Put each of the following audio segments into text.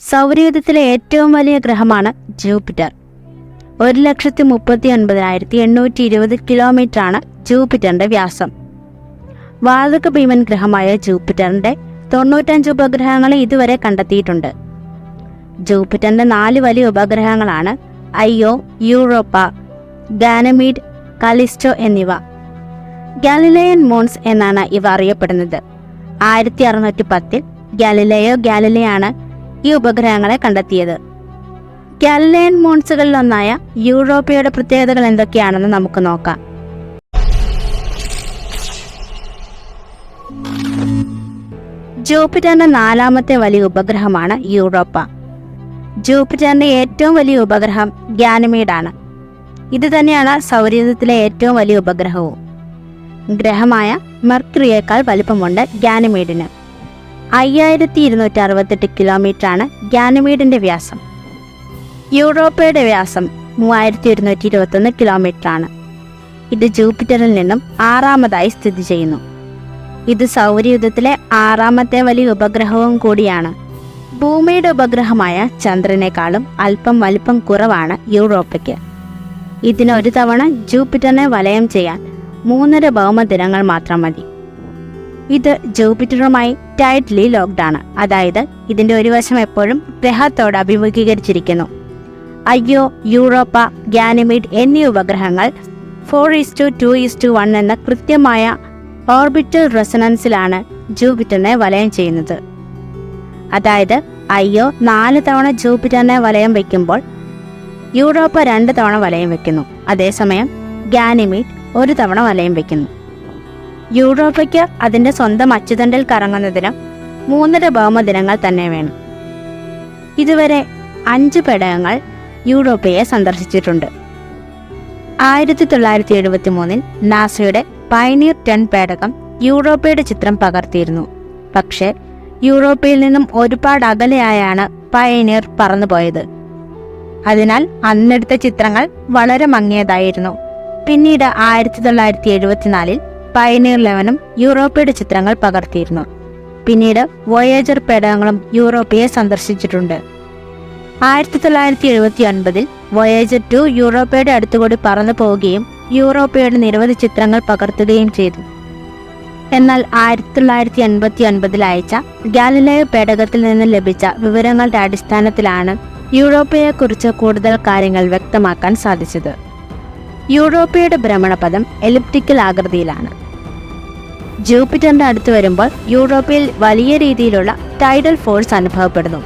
സൗരയൂഥത്തിലെ ഏറ്റവും വലിയ ഗ്രഹമാണ് ജൂപ്പിറ്റർ. ഒരു ലക്ഷത്തി മുപ്പത്തി ഒൻപതിനായിരത്തി എണ്ണൂറ്റി ഇരുപത് കിലോമീറ്ററാണ് ജൂപ്പിറ്ററിന്റെ വ്യാസം. വാതക ഭീമൻ ഗ്രഹമായ ജൂപ്പിറ്ററിന്റെ തൊണ്ണൂറ്റഞ്ച് ഉപഗ്രഹങ്ങളെ ഇതുവരെ കണ്ടെത്തിയിട്ടുണ്ട്. ജൂപ്പിറ്ററിന്റെ നാല് വലിയ ഉപഗ്രഹങ്ങളാണ് അയ്യോ യൂറോപ്പ ഗാനമീഡ് കലിസ്റ്റോ എന്നിവ. ഗാലിലയൻ മോൺസ് എന്നാണ് ഇവ അറിയപ്പെടുന്നത്. ആയിരത്തി അറുന്നൂറ്റി പത്തിൽ ഗാലിലയോ ഗാലിലയാണ് ഈ ഉപഗ്രഹങ്ങളെ കണ്ടെത്തിയത്. ഗാലിലയൻ മോൺസുകളിലൊന്നായ യൂറോപ്പയുടെ പ്രത്യേകതകൾ എന്തൊക്കെയാണെന്ന് നമുക്ക് നോക്കാം. ജൂപ്പിറ്ററിന്റെ നാലാമത്തെ വലിയ ഉപഗ്രഹമാണ് യൂറോപ്പ. ജൂപ്പിറ്ററിന്റെ ഏറ്റവും വലിയ ഉപഗ്രഹം ഗ്യാനമീഡാണ് ഇത് തന്നെയാണ് സൗരയൂഥത്തിലെ ഏറ്റവും വലിയ ഉപഗ്രഹവും. ഗ്രഹമായ മെർക്കുറിയേക്കാൾ വലിപ്പമുണ്ട് ഗാനമീഡിന്. അയ്യായിരത്തി ഇരുന്നൂറ്റി അറുപത്തെട്ട് കിലോമീറ്ററാണ് ഗാനമീഡിന്റെ വ്യാസം. യൂറോപ്പയുടെ വ്യാസം മൂവായിരത്തി ഒരുന്നൂറ്റി ഇരുപത്തൊന്ന് കിലോമീറ്ററാണ്. ഇത് ജൂപ്പിറ്ററിൽ നിന്നും ആറാമതായി സ്ഥിതി ചെയ്യുന്നു. ഇത് സൗരയുധത്തിലെ ആറാമത്തെ വലിയ ഉപഗ്രഹവും കൂടിയാണ്. ഭൂമിയുടെ ഉപഗ്രഹമായ ചന്ദ്രനേക്കാളും അല്പം വലിപ്പം കുറവാണ് യൂറോപ്പയ്ക്ക്. ഇതിനൊരു തവണ ജൂപ്പിറ്ററിനെ വലയം ചെയ്യാൻ മൂന്നര ഭൗമദിനങ്ങൾ മാത്രം മതി. ഇത് ജൂപ്പിറ്ററുമായി ടൈറ്റ്ലി ലോക്ഡ് ആണ്. അതായത് ഇതിന്റെ ഒരു വശം എപ്പോഴും ഗ്രഹത്തോട് അഭിമുഖീകരിച്ചിരിക്കുന്നു. അയ്യോ യൂറോപ്പ ഗാനിമിഡ് എന്നീ ഉപഗ്രഹങ്ങൾ four is to two two is to one കൃത്യമായ ഓർബിറ്റൽ റെസണൻസിലാണ് ജൂപ്പിറ്ററിനെ വലയം ചെയ്യുന്നത്. അതായത് അയ്യോ നാല് തവണ ജൂപ്പിറ്ററിനെ വലയം വയ്ക്കുമ്പോൾ യൂറോപ്പ രണ്ട് തവണ വലയം വയ്ക്കുന്നു. അതേസമയം ഗാനിമീഡ് ഒരു തവണ വലയം വെക്കുന്നു യൂറോപ്പയ്ക്ക് അതിന്റെ സ്വന്തം അച്ചുതണ്ടിൽ കറങ്ങുന്നതിന് മൂന്നര ഭൗമദിനങ്ങൾ തന്നെ വേണം. ഇതുവരെ അഞ്ച് പേടകങ്ങൾ യൂറോപ്പയെ സന്ദർശിച്ചിട്ടുണ്ട്. ആയിരത്തി തൊള്ളായിരത്തി എഴുപത്തി മൂന്നിൽ നാസയുടെ പൈനീർ ടെൻ പേടകം യൂറോപ്പയുടെ ചിത്രം പകർത്തിയിരുന്നു. പക്ഷേ യൂറോപ്പയിൽ നിന്നും ഒരുപാട് അകലെയായാണ് പയനീർ പറന്നുപോയത്. അതിനാൽ അന്നെടുത്ത ചിത്രങ്ങൾ വളരെ മങ്ങിയതായിരുന്നു. പിന്നീട് ആയിരത്തി തൊള്ളായിരത്തി എഴുപത്തിനാലിൽ പയനീർ ലെവനും യൂറോപ്പയുടെ ചിത്രങ്ങൾ പകർത്തിയിരുന്നു. പിന്നീട് വോയേജർ പേടകങ്ങളും യൂറോപ്പയെ സന്ദർശിച്ചിട്ടുണ്ട്. ആയിരത്തി തൊള്ളായിരത്തി എഴുപത്തി ഒൻപതിൽ വോയേജർ ടു യൂറോപ്പയുടെ അടുത്തുകൂടി പറന്നു പോവുകയും യൂറോപ്പയുടെ നിരവധി ചിത്രങ്ങൾ പകർത്തുകയും ചെയ്തു. എന്നാൽ ആയിരത്തി തൊള്ളായിരത്തി എൺപത്തി ഒൻപതിൽ അയച്ച ഗാലിലയോ പേടകത്തിൽ നിന്ന് ലഭിച്ച വിവരങ്ങളുടെ അടിസ്ഥാനത്തിലാണ് യൂറോപ്പയെക്കുറിച്ച് കൂടുതൽ കാര്യങ്ങൾ വ്യക്തമാക്കാൻ സാധിച്ചത്. യൂറോപ്പയുടെ ഭ്രമണപഥം എലിപ്റ്റിക്കൽ ആകൃതിയിലാണ്. ജൂപ്പിറ്ററിന്റെ അടുത്ത് വരുമ്പോൾ യൂറോപ്പിൽ വലിയ രീതിയിലുള്ള ടൈഡൽ ഫോഴ്സ് അനുഭവപ്പെടുന്നു.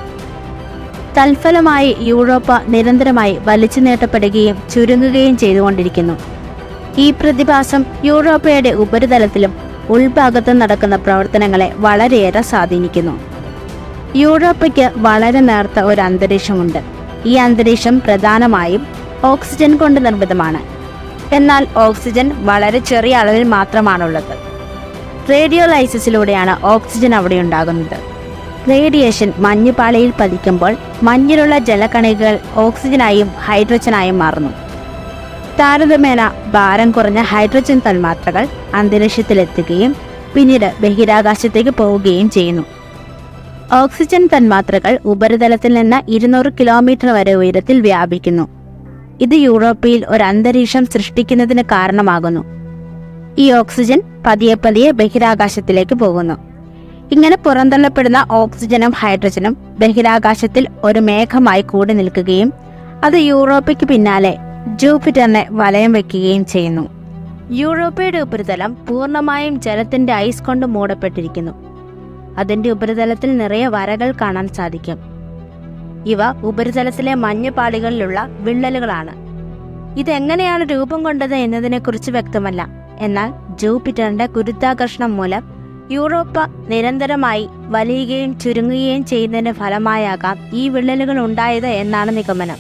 തൽഫലമായി യൂറോപ്പ നിരന്തരമായി വലിച്ചു നീട്ടപ്പെടുകയും ചുരുങ്ങുകയും ചെയ്തുകൊണ്ടിരിക്കുന്നു. ഈ പ്രതിഭാസം യൂറോപ്പയുടെ ഉപരിതലത്തിലും ഉൾഭാഗത്തും നടക്കുന്ന പ്രവർത്തനങ്ങളെ വളരെയേറെ സ്വാധീനിക്കുന്നു. യൂറോപ്പയ്ക്ക് വളരെ നേർത്ത ഒരു അന്തരീക്ഷമുണ്ട്. ഈ അന്തരീക്ഷം പ്രധാനമായും ഓക്സിജൻ കൊണ്ട് നിർമ്മിതമാണ്. എന്നാൽ ഓക്സിജൻ വളരെ ചെറിയ അളവിൽ മാത്രമാണുള്ളത്. റേഡിയോലൈസിസിലൂടെയാണ് ഓക്സിജൻ അവിടെ ഉണ്ടാകുന്നത്. റേഡിയേഷൻ മഞ്ഞുപാളയിൽ പതിക്കുമ്പോൾ മഞ്ഞിലുള്ള ജലകണികകൾ ഓക്സിജനായും ഹൈഡ്രജനായും മാറുന്നു. താരതമ്യേന ഭാരം കുറഞ്ഞ ഹൈഡ്രജൻ തന്മാത്രകൾ അന്തരീക്ഷത്തിലെത്തുകയും പിന്നീട് ബഹിരാകാശത്തേക്ക് പോവുകയും ചെയ്യുന്നു. ഓക്സിജൻ തന്മാത്രകൾ ഉപരിതലത്തിൽ നിന്ന് ഇരുന്നൂറ് കിലോമീറ്റർ വരെ ഉയരത്തിൽ വ്യാപിക്കുന്നു. ഇത് യൂറോപ്പിൽ ഒരു അന്തരീക്ഷം സൃഷ്ടിക്കുന്നതിന് കാരണമാകുന്നു. ഈ ഓക്സിജൻ പതിയെ പതിയെ ബഹിരാകാശത്തിലേക്ക് പോകുന്നു. ഇങ്ങനെ പുറന്തള്ളപ്പെടുന്ന ഓക്സിജനും ഹൈഡ്രജനും ബഹിരാകാശത്തിൽ ഒരു മേഘമായി കൂടി നിൽക്കുകയും അത് യൂറോപ്പയ്ക്ക് പിന്നാലെ ജൂപ്പിറ്ററിനെ വലയം വെക്കുകയും ചെയ്യുന്നു. യൂറോപ്പയുടെ ഉപരിതലം പൂർണമായും ജലത്തിന്റെ ഐസ് കൊണ്ട് മൂടപ്പെട്ടിരിക്കുന്നു. അതിന്റെ ഉപരിതലത്തിൽ നിറയെ വരകൾ കാണാൻ സാധിക്കും. ഇവ ഉപരിതലത്തിലെ മഞ്ഞുപാളികളിലുള്ള വിള്ളലുകളാണ്. ഇതെങ്ങനെയാണ് രൂപം കൊണ്ടത് എന്നതിനെക്കുറിച്ച് വ്യക്തമല്ല. എന്നാൽ ജൂപ്പിറ്ററിന്റെ ഗുരുത്വാകർഷണം മൂലം യൂറോപ്പ നിരന്തരമായി വലിയുകയും ചുരുങ്ങുകയും ചെയ്യുന്നതിന്റെ ഫലമായാകാം ഈ വിള്ളലുകൾ ഉണ്ടായത് എന്നാണ് നിഗമനം.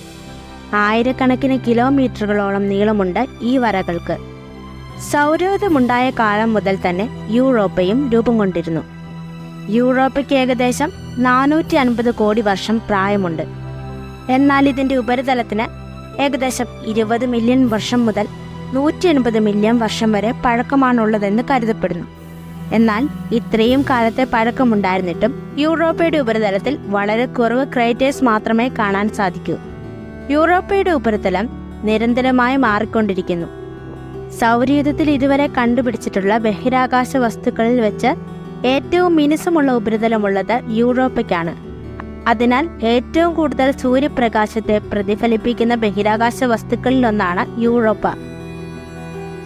ആയിരക്കണക്കിന് കിലോമീറ്ററുകളോളം നീളമുണ്ട് ഈ വരകൾക്ക്. സൗരോധമുണ്ടായ കാലം മുതൽ തന്നെ യൂറോപ്പയും രൂപം കൊണ്ടിരുന്നു. യൂറോപ്പയ്ക്ക് ഏകദേശം നാനൂറ്റി അൻപത് കോടി വർഷം പ്രായമുണ്ട്. എന്നാൽ ഇതിന്റെ ഉപരിതലത്തിന് ഏകദേശം ഇരുപത് മില്യൺ വർഷം മുതൽ നൂറ്റി എൺപത് മില്യൺ വർഷം വരെ പഴക്കമാണുള്ളതെന്ന് കരുതപ്പെടുന്നു. എന്നാൽ ഇത്രയും കാലത്തെ പഴക്കമുണ്ടായിരുന്നിട്ടും യൂറോപ്പയുടെ ഉപരിതലത്തിൽ വളരെ കുറവ് ക്രൈറ്റേഴ്സ് മാത്രമേ കാണാൻ സാധിക്കൂ. യൂറോപ്പയുടെ ഉപരിതലം നിരന്തരമായി മാറിക്കൊണ്ടിരിക്കുന്നു. സൗരയുധത്തിൽ ഇതുവരെ കണ്ടുപിടിച്ചിട്ടുള്ള ബഹിരാകാശ വസ്തുക്കളിൽ വെച്ച് ഏറ്റവും മിനുസമുള്ള ഉപരിതലമുള്ളത് യൂറോപ്പയ്ക്കാണ്. അതിനാൽ ഏറ്റവും കൂടുതൽ സൂര്യപ്രകാശത്തെ പ്രതിഫലിപ്പിക്കുന്ന ബഹിരാകാശ വസ്തുക്കളിലൊന്നാണ് യൂറോപ്പ.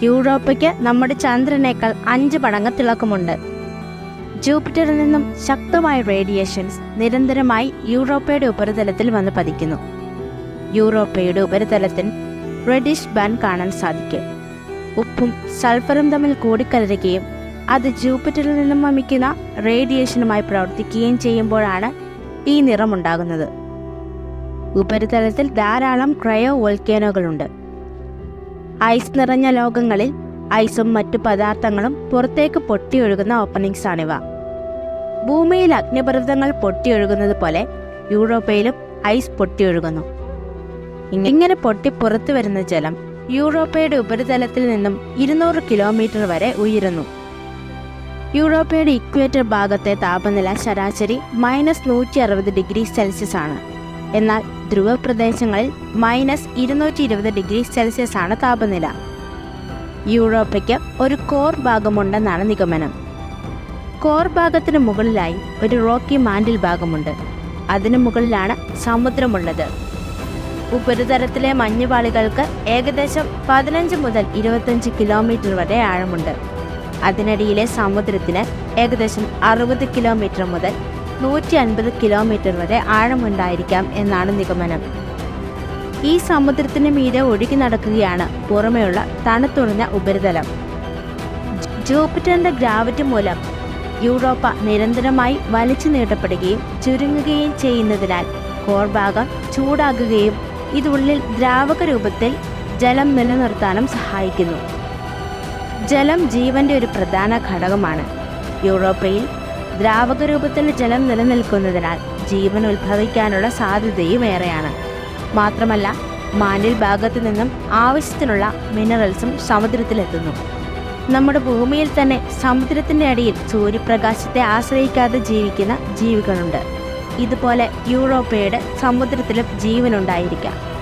യൂറോപ്പയ്ക്ക് നമ്മുടെ ചന്ദ്രനേക്കാൾ അഞ്ച് മടങ്ങ് തിളക്കമുണ്ട്. ജൂപ്പിറ്ററിൽ നിന്നും ശക്തമായ റേഡിയേഷൻസ് നിരന്തരമായി യൂറോപ്പയുടെ ഉപരിതലത്തിൽ വന്ന് പതിക്കുന്നു. യൂറോപ്പയുടെ ഉപരിതലത്തിൽ റെഡിഷ് ബാൻ കാണാൻ സാധിക്കും. ഉപ്പും സൾഫറും തമ്മിൽ കൂടിക്കലരുകയും അത് ജൂപ്പിറ്ററിൽ നിന്നും വമിക്കുന്ന റേഡിയേഷനുമായി പ്രവർത്തിക്കുകയും ചെയ്യുമ്പോഴാണ് ഈ നിറമുണ്ടാകുന്നത്. ഉപരിതലത്തിൽ ധാരാളം ക്രയോ വോൾക്കാനോകളുണ്ട് ഐസ് നിറഞ്ഞ ലോകങ്ങളിൽ ഐസും മറ്റു പദാർത്ഥങ്ങളും പുറത്തേക്ക് പൊട്ടിയൊഴുകുന്ന ഓപ്പണിംഗ്സ് ആണിവ ഭൂമിയിൽ അഗ്നിപർവതങ്ങൾ പൊട്ടിയൊഴുകുന്നത് പോലെ യൂറോപ്പയിലും ഐസ് പൊട്ടിയൊഴുകുന്നു. ഇങ്ങനെ പൊട്ടി പുറത്തു വരുന്ന ജലം യൂറോപ്പയുടെ ഉപരിതലത്തിൽ നിന്നും ഇരുന്നൂറ് കിലോമീറ്റർ വരെ ഉയരുന്നു. യൂറോപ്പയുടെ ഇക്വേറ്റർ ഭാഗത്തെ താപനില ശരാശരി മൈനസ് നൂറ്റി അറുപത് ഡിഗ്രി സെൽഷ്യസ് ആണ് എന്നാൽ ധ്രുവ പ്രദേശങ്ങളിൽ മൈനസ് ഇരുന്നൂറ്റി ഇരുപത് ഡിഗ്രി സെൽഷ്യസ് ആണ് താപനില. യൂറോപ്പയ്ക്ക് ഒരു കോർ ഭാഗമുണ്ടെന്നാണ് നിഗമനം. കോർ ഭാഗത്തിന് മുകളിലായി ഒരു റോക്കി മാൻഡിൽ ഭാഗമുണ്ട്. അതിനു മുകളിലാണ് സമുദ്രമുള്ളത്. ഉപരിതലത്തിലെ മഞ്ഞുപാളികൾക്ക് ഏകദേശം പതിനഞ്ച് മുതൽ ഇരുപത്തഞ്ച് കിലോമീറ്റർ വരെ ആഴമുണ്ട്. അതിനടിയിലെ സമുദ്രത്തിന് ഏകദേശം അറുപത് കിലോമീറ്റർ മുതൽ നൂറ്റി അൻപത് കിലോമീറ്റർ വരെ ആഴമുണ്ടായിരിക്കാം എന്നാണ് നിഗമനം. ഈ സമുദ്രത്തിന് മീതെ ഒഴുകി നടക്കുകയാണ് പുറമെയുള്ള തണുത്തുറഞ്ഞ ഉപരിതലം. ജൂപ്പിറ്ററിന്റെ ഗ്രാവിറ്റി മൂലം യൂറോപ്പ നിരന്തരമായി വലിച്ചു നീട്ടപ്പെടുകയും ചുരുങ്ങുകയും ചെയ്യുന്നതിനാൽ കോർഭാഗം ചൂടാകുകയും ഇതുള്ളിൽ ദ്രാവക രൂപത്തിൽ ജലം നിലനിർത്താനും സഹായിക്കുന്നു. ജലം ജീവന്റെ ഒരു പ്രധാന ഘടകമാണ്. യൂറോപ്പയിൽ ദ്രാവക രൂപത്തിൽ ജലം നിലനിൽക്കുന്നതിനാൽ ജീവൻ ഉത്ഭവിക്കാനുള്ള സാധ്യതയും ഏറെയാണ്. മാത്രമല്ല മാൻഡിൽ ഭാഗത്തു നിന്നും ആവശ്യത്തിനുള്ള മിനറൽസും സമുദ്രത്തിലെത്തുന്നു. നമ്മുടെ ഭൂമിയിൽ തന്നെ സമുദ്രത്തിന്റെ അടിയിൽ സൂര്യപ്രകാശത്തെ ആശ്രയിക്കാതെ ജീവിക്കുന്ന ജീവികളുണ്ട്. ഇതുപോലെ യൂറോപ്പയുടെ സമുദ്രത്തിലും ജീവനുണ്ടായിരിക്കാം.